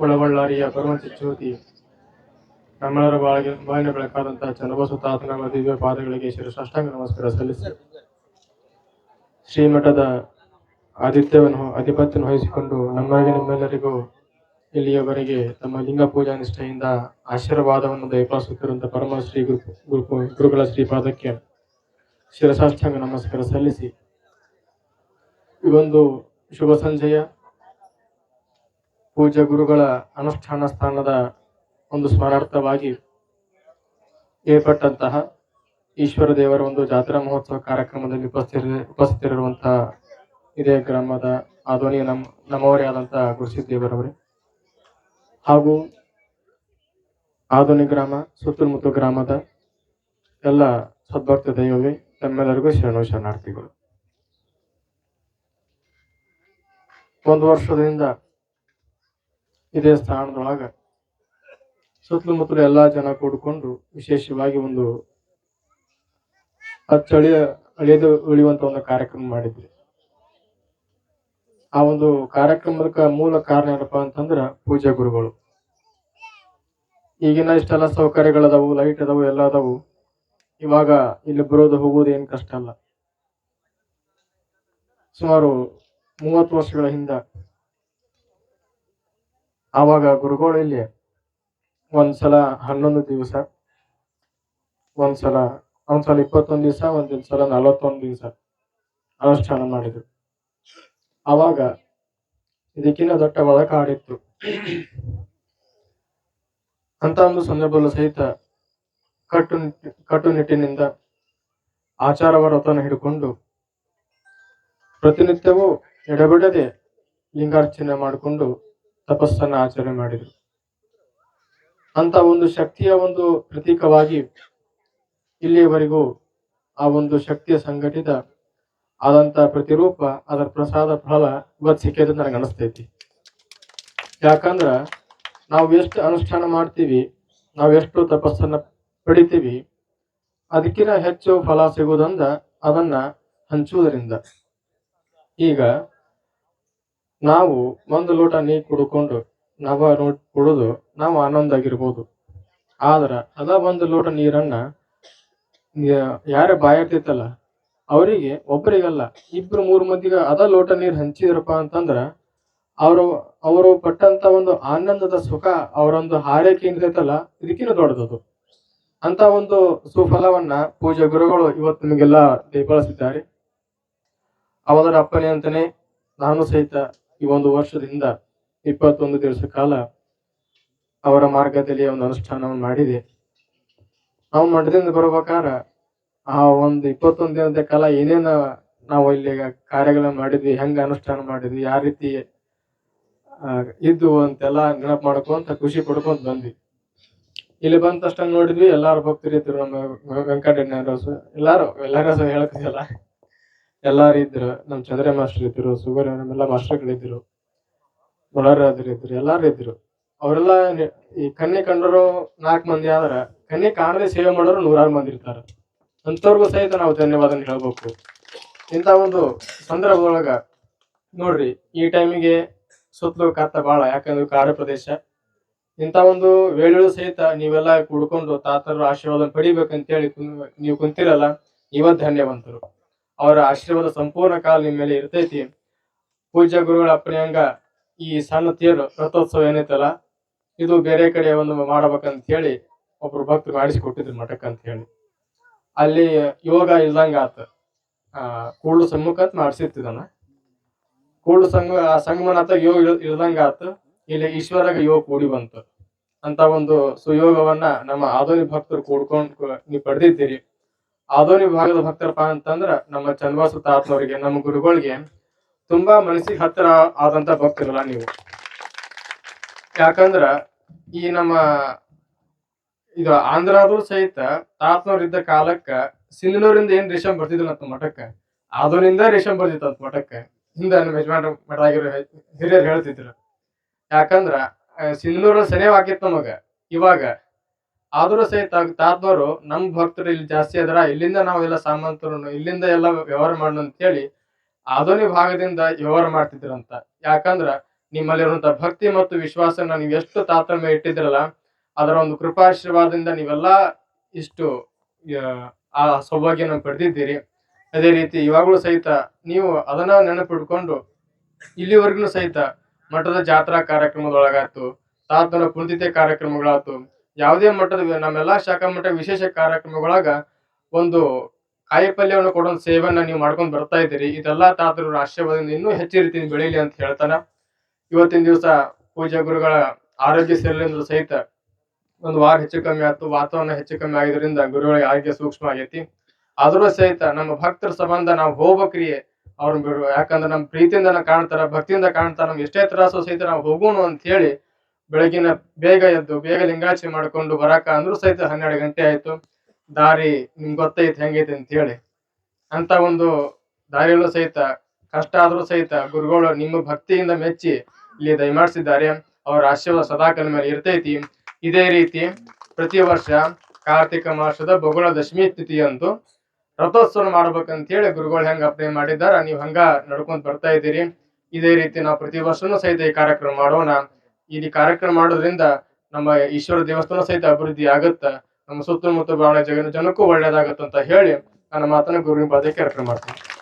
ಒಳಬಳ್ಳಾರಿಯ ಭಗವಂತ ಜ್ಯೋತಿ ನಮ್ಮೆಲ್ಲರ ಬಾಳಿಗೆ ಬಾಳಿನ ಬೆಳಕಾದಂತಹ ಚನ್ನಬಸವ ದಿವ್ಯ ಪಾದಗಳಿಗೆ ಶಿರಸಾಷ್ಟಾಂಗ ನಮಸ್ಕಾರ ಸಲ್ಲಿಸಿ. ಶ್ರೀಮಠದ ಆದಿತ್ಯವನ್ನು ಆಧಿಪತ್ಯವನ್ನು ವಹಿಸಿಕೊಂಡು ನಮ್ಮಾಗಿ ನಿಮ್ಮೆಲ್ಲರಿಗೂ ಇಲ್ಲಿಯವರೆಗೆ ತಮ್ಮ ಲಿಂಗ ಪೂಜಾ ನಿಷ್ಠೆಯಿಂದ ಆಶೀರ್ವಾದವನ್ನು ದಯಪಾಲಿಸುತ್ತಿರುವಂತಹ ಪರಮ ಶ್ರೀ ಗುರು ಗುರು- ಗುರುಗಳ ಶ್ರೀಪಾದಕ್ಕೆ ಶಿರಸಾಷ್ಟಾಂಗ ನಮಸ್ಕಾರ ಸಲ್ಲಿಸಿ. ಈ ಒಂದು ಶುಭ ಸಂಜೆಯ ಪೂಜ್ಯ ಗುರುಗಳ ಅನುಷ್ಠಾನ ಸ್ಥಾನದ ಒಂದು ಸ್ಮರಾರ್ಥವಾಗಿ ಏರ್ಪಟ್ಟಂತಹ ಈಶ್ವರ ದೇವರ ಒಂದು ಜಾತ್ರಾ ಮಹೋತ್ಸವ ಕಾರ್ಯಕ್ರಮದಲ್ಲಿ ಉಪಸ್ಥಿತ ಉಪಸ್ಥಿತರಿರುವಂತಹ ಇದೇ ಗ್ರಾಮದ ಆಧ್ವನಿಯ ನಮ್ಮ ನಮ್ಮವರೇ ಆದಂತಹ ಹಾಗೂ ಆಧ್ವನಿ ಗ್ರಾಮ, ಸುತ್ತಮುತ್ತ ಗ್ರಾಮದ ಎಲ್ಲ ಸದ್ಭಕ್ತ ದೈವವೇ, ತಮ್ಮೆಲ್ಲರಿಗೂ ಶರಣು ಶರಣಾರ್ಥಿಗಳು. ಒಂದು ವರ್ಷದಿಂದ ಇದೇ ಸ್ಥಾನದೊಳಗ ಸುತ್ತಮುತ್ತಲು ಎಲ್ಲ ಜನ ಕೂಡಿಕೊಂಡು ವಿಶೇಷವಾಗಿ ಒಂದು ಅಚ್ಚಳಿಯ ಅಳಿಯದು ಉಳಿಯುವಂತ ಒಂದು ಕಾರ್ಯಕ್ರಮ ಮಾಡಿದ್ವಿ. ಆ ಒಂದು ಕಾರ್ಯಕ್ರಮದ ಮೂಲ ಕಾರಣ ಏನಪ್ಪ ಅಂತಂದ್ರ ಪೂಜಾ ಗುರುಗಳು. ಈಗಿನ ಇಷ್ಟೆಲ್ಲ ಸೌಕರ್ಯಗಳದಾವು ಲೈಟ್ ಅದಾವು, ಎಲ್ಲ ಅದಾವು. ಇವಾಗ ಇಲ್ಲಿ ಬರೋದು ಹೋಗೋದು ಏನು ಕಷ್ಟ ಅಲ್ಲ. ಸುಮಾರು ಮೂವತ್ತು ವರ್ಷಗಳ ಹಿಂದ ಆವಾಗ ಗುರುಗಳು ಇಲ್ಲಿ ಒಂದ್ಸಲ ಹನ್ನೊಂದು ದಿವಸ, ಒಂದ್ಸಲ ಒಂದ್ಸಲ ಇಪ್ಪತ್ತೊಂದು ದಿವಸ ಒಂದಿನ ಸಲ ನಲವತ್ತೊಂದು ದಿವಸ ಅನುಷ್ಠಾನ ಮಾಡಿದ್ರು. ಆವಾಗ ಇದಕ್ಕಿಂತ ದೊಡ್ಡ ಒಳಕಾಡಿತ್ತು. ಅಂತ ಒಂದು ಸಂದರ್ಭದಲ್ಲೂ ಸಹಿತ ಕಟ್ಟು, ಕಟ್ಟುನಿಟ್ಟಿನಿಂದ ಆಚಾರ ವ್ರತವನ್ನು ಹಿಡ್ಕೊಂಡು ಪ್ರತಿನಿತ್ಯವೂ ಎಡಬಿಡದೆ ಲಿಂಗಾರ್ಚನೆ ಮಾಡಿಕೊಂಡು ತಪಸ್ಸನ್ನ ಆಚರಣೆ ಮಾಡಿದರು. ಅಂತ ಒಂದು ಶಕ್ತಿಯ ಒಂದು ಪ್ರತೀಕವಾಗಿ ಇಲ್ಲಿಯವರೆಗೂ ಆ ಒಂದು ಶಕ್ತಿಯ ಸಂಘಟಿತ ಆದಂತ ಪ್ರತಿರೂಪ, ಅದರ ಪ್ರಸಾದ ಫಲ ಇವತ್ತು ಸಿಕ್ಕೈತೆ ನನಗೆ ಅನಿಸ್ತೈತಿ. ಯಾಕಂದ್ರ ನಾವು ಎಷ್ಟು ಅನುಷ್ಠಾನ ಮಾಡ್ತೀವಿ, ನಾವು ಎಷ್ಟು ತಪಸ್ಸನ್ನ ಪಡಿತೀವಿ, ಅದಕ್ಕಿಂತ ಹೆಚ್ಚು ಫಲ ಸಿಗುವುದಂದ ಅದನ್ನ ಹಂಚುವುದರಿಂದ. ಈಗ ನಾವು ಒಂದು ಲೋಟ ನೀರು ಕುಡ್ಕೊಂಡು ನವ ನೋಡ್ ಕುಡಿದು ನಾವು ಆನಂದ ಆಗಿರ್ಬೋದು ಆದ್ರ ಅದ ಒಂದು ಲೋಟ ನೀರನ್ನ ಯಾರೇ ಯಾರ ಬಾಯಿರ್ತೈತಲ್ಲ ಅವರಿಗೆ ಒಬ್ಬರಿಗಲ್ಲ ಇಬ್ರು ಮೂರು ಮಂದಿಗೆ ಅದ ಲೋಟ ನೀರು ಹಂಚಿದ್ರಪ್ಪ ಅಂತಂದ್ರ ಅವರು ಅವರು ಪಟ್ಟಂತ ಒಂದು ಆನಂದದ ಸುಖ ಅವರೊಂದು ಹಾರೈಕೆ ಇರ್ತೈತಲ್ಲ ಇದಕ್ಕಿನ್ನೂ ದೊಡ್ಡದದು. ಅಂತ ಒಂದು ಸುಫಲವನ್ನ ಪೂಜಾ ಗುರುಗಳು ಇವತ್ತು ನಿಮಗೆಲ್ಲ ದಯಪಾಲಿಸಿದ್ದಾರೆ ಅವರ ಅಪ್ಪನೇ ಅಂತಾನೆ ನಾನು ಸಹಿತ ಈ ಒಂದು ವರ್ಷದಿಂದ ಇಪ್ಪತ್ತೊಂದು ದಿವಸ ಕಾಲ ಅವರ ಮಾರ್ಗದಲ್ಲಿ ಒಂದು ಅನುಷ್ಠಾನವನ್ನು ಮಾಡಿದೆ. ನಾವು ಮಠದಿಂದ ಬರಬೇಕಾರ ಆ ಒಂದು ಇಪ್ಪತ್ತೊಂದು ದಿನದ ಕಾಲ ಏನೇನ ನಾವು ಇಲ್ಲಿ ಕಾರ್ಯಗಳನ್ನು ಮಾಡಿದ್ವಿ, ಹೆಂಗ ಅನುಷ್ಠಾನ ಮಾಡಿದ್ವಿ, ಯಾವ ರೀತಿ ಇದ್ದು ಅಂತೆಲ್ಲ ನೆನಪು ಮಾಡ್ಕೊಂತ ಖುಷಿ ಪಡ್ಕೊಂತ ಬಂದ್ವಿ. ಇಲ್ಲಿ ಬಂದ ತಕ್ಷಣ ನೋಡಿದ್ವಿ ಎಲ್ಲಾರು ಭಕ್ತಿ ಇದ್ರು ನಮ್ಮ ವೆಂಕಟಣ್ಣರಸು ಎಲ್ಲಾರು? ಎಲ್ಲಾರ ಹೇಳಕ್ಕಿಲ್ಲ ಎಲ್ಲಾರು ಇದ್ರು ನಮ್ ಚಂದ್ರ ಮಾಸ್ಟರ್ ಇದ್ರು ಸುಗರ್ ನಮ್ಮೆಲ್ಲ ಮಾಸ್ಟರ್ಗಳಿದ್ರು ಮೊಳರಾದ್ರು ಇದ್ರು, ಎಲ್ಲಾರು ಇದ್ರು. ಅವರೆಲ್ಲ ಈ ಕಣ್ಣಿ ಕಂಡರು ನಾಲ್ಕು ಮಂದಿ ಆದ್ರ ಕಣ್ಣಿ ಕಾಣದೆ ಸೇವೆ ಮಾಡೋರು ನೂರಾರು ಮಂದಿ ಇರ್ತಾರ. ಅಂತವ್ರಿಗೂ ಸಹಿತ ನಾವು ಧನ್ಯವಾದ ಹೇಳ್ಬೇಕು. ಇಂಥ ಒಂದು ಸಂದರ್ಭದೊಳಗ ನೋಡ್ರಿ, ಈ ಟೈಮಿಗೆ ಸುತ್ತಲೂ ಕತ್ತ ಬಾಳ, ಯಾಕಂದ್ರೆ ಕಾಡು ಪ್ರದೇಶ. ಇಂಥ ಒಂದು ವೇಳೆಯೂ ಸಹಿತ ನೀವೆಲ್ಲ ಕುಡ್ಕೊಂಡು ತಾತರ ಆಶೀರ್ವಾದ ಪಡಿಬೇಕಂತೇಳಿ ಹೇಳಿ ನೀವು ಕುಂತಿರಲ್ಲ, ನೀವ ಧನ್ಯವಂತರು. ಅವರ ಆಶೀರ್ವಾದ ಸಂಪೂರ್ಣ ಕಾಲ ನಿಮ್ಮ ಮೇಲೆ ಇರ್ತೈತಿ. ಪೂಜ್ಯ ಗುರುಗಳ ಅಪ್ಪನೆಯಂಗ ಈ ಸಣ್ಣ ತೇರು ರಥೋತ್ಸವ ಏನೈತಲ್ಲ, ಇದು ಬೇರೆ ಕಡೆ ಒಂದು ಮಾಡ್ಬೇಕಂತ ಹೇಳಿ ಒಬ್ರು ಭಕ್ತರು ಮಾಡಿಸಿಕೊಟ್ಟಿದ್ರು ಮಠಕ್ಕೆ ಅಂತ ಹೇಳಿ. ಅಲ್ಲಿ ಯೋಗ ಇಲ್ದಂಗ ಆತ. ಆ, ಕೂಡ್ಲು ಸಮ್ಮುಖ ಅಂತ ಮಾಡಿಸಿರ್ತಿದ್ದಾನ. ಕೂಳು ಸಂಗ ಸಂಗಮನಾಥ ಯೋಗ ಇಲ್ದಂಗ ಆತ. ಇಲ್ಲಿ ಈಶ್ವರಾಗ ಯೋಗ ಕೂಡಿ ಬಂತು. ಅಂತ ಒಂದು ಸುಯೋಗವನ್ನ ನಮ್ಮ ಆಧುನಿಕ ಭಕ್ತರು ಕೂಡ್ಕೊಂಡು ನೀವು ಪಡೆದಿದ್ದೀರಿ. ಆಧುನಿಕ ವಿಭಾಗದ ಭಕ್ತರಪ್ಪ ಅಂತಂದ್ರ ನಮ್ಮ ಚನ್ನಬಸವ ತಾತನವರಿಗೆ, ನಮ್ಮ ಗುರುಗಳಿಗೆ ತುಂಬಾ ಮನಸ್ಸಿಗೆ ಹತ್ತಿರ ಆದಂತ ಭಕ್ತರಲ್ಲ ನೀವು. ಯಾಕಂದ್ರ ಈ ನಮ್ಮ ಇದು ಆಂಧ್ರದು ಸಹಿತ ತಾತನವ್ರ ಇದ್ದ ಕಾಲಕ್ಕ ಸಿಂಧನೂರಿಂದ ಏನ್ ರೇಷನ್ ಬರ್ತಿದ್ರು ಅಂತ ಮಠಕ್ಕ. ಆದೋನಿಂದ ಬರ್ತಿತ್ತು ಅಂತ ಮಠಕ್ಕ. ಹಿಂದ ನಮ್ಮ ಯಜಮಾನ ಮಠ ಆಗಿರೋ ಹಿರಿಯರು ಹೇಳ್ತಿದ್ರು. ಯಾಕಂದ್ರ ಸಿಂಧನೂರ ಸನೇವ್ ಆಗಿತ್ತು ನಮಗ. ಇವಾಗ ಆದ್ರೂ ಸಹಿತ ತಾತ್ವರು ನಮ್ ಭಕ್ತರು ಇಲ್ಲಿ ಜಾಸ್ತಿ ಅದರ ಇಲ್ಲಿಂದ ನಾವೆಲ್ಲ ಸಾಮಂತರು ಇಲ್ಲಿಂದ ಎಲ್ಲ ವ್ಯವಹಾರ ಮಾಡೋಣ ಅಂತ ಹೇಳಿ ಆಧುನಿಕ ಭಾಗದಿಂದ ವ್ಯವಹಾರ ಮಾಡ್ತಿದ್ರಂತ. ಯಾಕಂದ್ರ ನಿಮ್ಮಲ್ಲಿರುವಂತ ಭಕ್ತಿ ಮತ್ತು ವಿಶ್ವಾಸನ ನೀವು ಎಷ್ಟು ತಾತಮ್ಯ ಇಟ್ಟಿದ್ರಲ್ಲ ಅದರ ಒಂದು ಕೃಪಾಶೀರ್ವಾದದಿಂದ ನೀವೆಲ್ಲ ಇಷ್ಟು ಆ, ಸೌಭಾಗ್ಯನ ಪಡೆದಿದ್ದೀರಿ. ಅದೇ ರೀತಿ ಇವಾಗಲೂ ಸಹಿತ ನೀವು ಅದನ್ನ ನೆನಪಿಟ್ಕೊಂಡು ಇಲ್ಲಿವರೆಗೂ ಸಹಿತ ಮಠದ ಜಾತ್ರಾ ಕಾರ್ಯಕ್ರಮದೊಳಗಾಯ್ತು ತಾತನ ಪುಣ್ಯತಿಥಿ ಕಾರ್ಯಕ್ರಮಗಳಾಯ್ತು ಯಾವುದೇ ಮಟ್ಟದ ನಮ್ಮೆಲ್ಲಾ ಶಾಖಾ ಮಠ ವಿಶೇಷ ಕಾರ್ಯಕ್ರಮಗಳಾಗ ಒಂದು ಕಾಯಿಪಲ್ಯವನ್ನು ಕೊಡೋ ಸೇವೆಯನ್ನ ನೀವು ಮಾಡ್ಕೊಂಡು ಬರ್ತಾ ಇದ್ದೀರಿ. ಇದೆಲ್ಲ ತಾತರು ಆಶೀರ್ವಾದದಿಂದ ಇನ್ನೂ ಹೆಚ್ಚು ರೀತಿಯಿಂದ ಬೆಳೀಲಿ ಅಂತ ಹೇಳ್ತಾನ. ಇವತ್ತಿನ ದಿವಸ ಪೂಜಾ ಗುರುಗಳ ಆರೋಗ್ಯ ಸರಿಲಿಂದ ಸಹಿತ ಒಂದು ವಾರ ಹೆಚ್ಚು ಕಮ್ಮಿ ಆಯ್ತು. ವಾತಾವರಣ ಹೆಚ್ಚು ಕಮ್ಮಿ ಆಗಿದ್ರಿಂದ ಗುರುಗಳಿಗೆ ಆರೋಗ್ಯ ಸೂಕ್ಷ್ಮ ಆಗೈತಿ. ಆದ್ರೂ ಸಹಿತ ನಮ್ಮ ಭಕ್ತರ ಸಂಬಂಧ ನಾವು ಹೋಗ್ಬೇಕ್ರಿಯೆ ಅವ್ರನ್ನ ಬಿಡು. ಯಾಕಂದ್ರೆ ನಮ್ಮ ಪ್ರೀತಿಯಿಂದ ಕಾಣ್ತಾರ, ಭಕ್ತಿಯಿಂದ ಕಾಣ್ತಾರ, ನಮ್ಗೆ ಎಷ್ಟೇ ತ್ರಾಸು ಸಹಿತ ನಾವು ಹೋಗೋಣ ಅಂತ ಹೇಳಿ ಬೆಳಗಿನ ಬೇಗ ಎದ್ದು ಬೇಗ ಲಿಂಗಾಚರಣೆ ಮಾಡ್ಕೊಂಡು ಬರಾಕ ಅಂದ್ರು ಸಹಿತ ಹನ್ನೆರಡು ಗಂಟೆ ಆಯ್ತು. ದಾರಿ ನಿಮ್ಗೆ ಗೊತ್ತೈತಿ ಹೆಂಗೈತಿ ಅಂತ ಹೇಳಿ. ಅಂತ ಒಂದು ದಾರಿಯಲ್ಲೂ ಸಹಿತ, ಕಷ್ಟ ಆದ್ರೂ ಸಹಿತ ಗುರುಗಳು ನಿಮ್ಮ ಭಕ್ತಿಯಿಂದ ಮೆಚ್ಚಿ ಇಲ್ಲಿ ದಯಮಾಡಿಸಿದ್ದಾರೆ. ಅವರ ಆಶೀರ್ವಾದ ಸದಾಕಾಲ ಮೇಲೆ ಇರ್ತೈತಿ. ಇದೇ ರೀತಿ ಪ್ರತಿ ವರ್ಷ ಕಾರ್ತಿಕ ಮಾಸದ ಬಗುಳ ದಶಮಿ ತಿಥಿಯಂದು ರಥೋತ್ಸವ ಮಾಡ್ಬೇಕಂತ ಹೇಳಿ ಗುರುಗಳು ಹೆಂಗ ಅಪ್ಲೈ ಮಾಡಿದ್ದಾರೆ, ನೀವು ಹಂಗ ನಡ್ಕೊಂಡ್ ಬರ್ತಾ ಇದ್ದೀರಿ. ಇದೇ ರೀತಿ ನಾವು ಪ್ರತಿ ವರ್ಷನೂ ಸಹಿತ ಈ ಕಾರ್ಯಕ್ರಮ ಮಾಡೋಣ. ಈ ಕಾರ್ಯಕ್ರಮ ಮಾಡೋದ್ರಿಂದ ನಮ್ಮ ಈಶ್ವರ ದೇವಸ್ಥಾನ ಸಹಿತ ಅಭಿವೃದ್ಧಿ ಆಗತ್ತ. ನಮ್ಮ ಸುತ್ತಮುತ್ತ ಬಹಳ ಜನ ಜನಕ್ಕೂ ಒಳ್ಳೇದಾಗತ್ತ ಅಂತ ಹೇಳಿ ನನ್ನ ಮಾತನ್ನ ಗುರುವಿನ ಪಾದಕ್ಕೆ ಕಾರ್ಯಕ್ರಮ ಮಾಡ್ತೀನಿ.